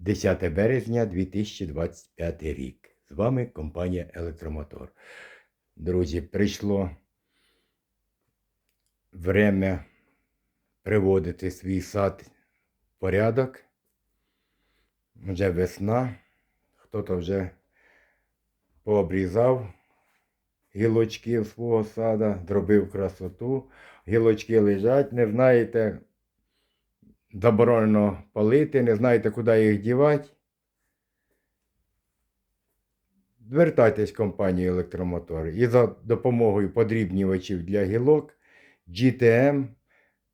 10 березня 2025 рік. З вами компанія Електромотор. Друзі, прийшло время приводити свій сад в порядок. Вже весна. Хто-то вже пообрізав гілочки свого сада, зробив красоту. Гілочки лежать, не знаєте, заборонено палити, не знаєте, куди їх дівати. Звертайтесь в компанію Електромотор і за допомогою подрібнювачів для гілок GTM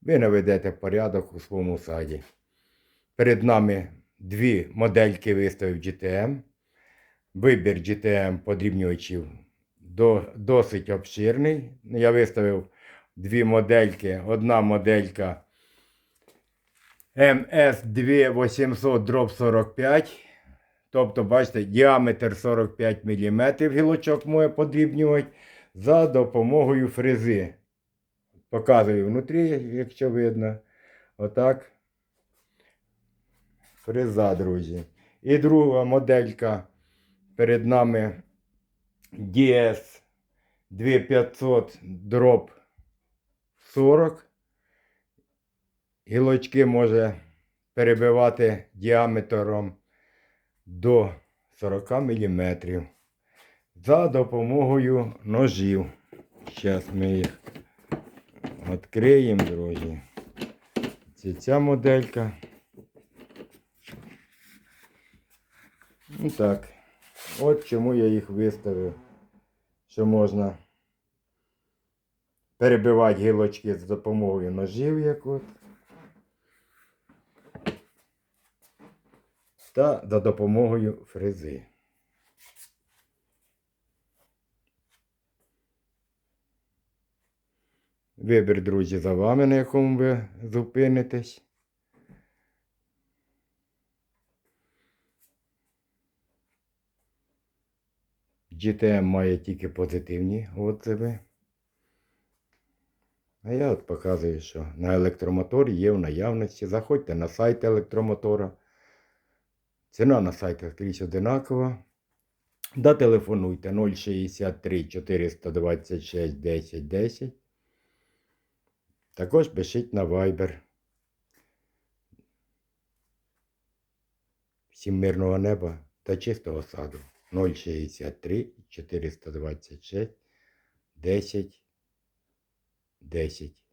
ви наведете порядок у своєму саді. Перед нами дві модельки виставив GTM. Вибір GTM подрібнювачів досить обширний. Я виставив дві модельки. Одна моделька MS2800 дроб 45. Тобто, бачите, діаметр 45 мм гілочок може подрібнювати за допомогою фрези. Показую внутрі, якщо видно. Отак. Фреза, друзі. І друга моделька перед нами DS 2500 дроб 40. Гілочки може перебивати діаметром до 40 мм за допомогою ножів. Зараз ми їх відкриємо, друзі. Це ця моделька. Ну так. От чому я їх виставив. Що можна перебивати гілочки з допомогою ножів, як от. Та за допомогою фрези. Вибір, друзі, за вами, на якому ви зупинитесь. GTM має тільки позитивні отзиви. А я от показую, що на електромоторі є в наявності. Заходьте на сайт електромотора. Ціна на сайті скрізь одинакова. Да телефонуйте 063 426 10 10. Також пишіть на Viber. Всім мирного неба та чистого саду. 063 426 10 10.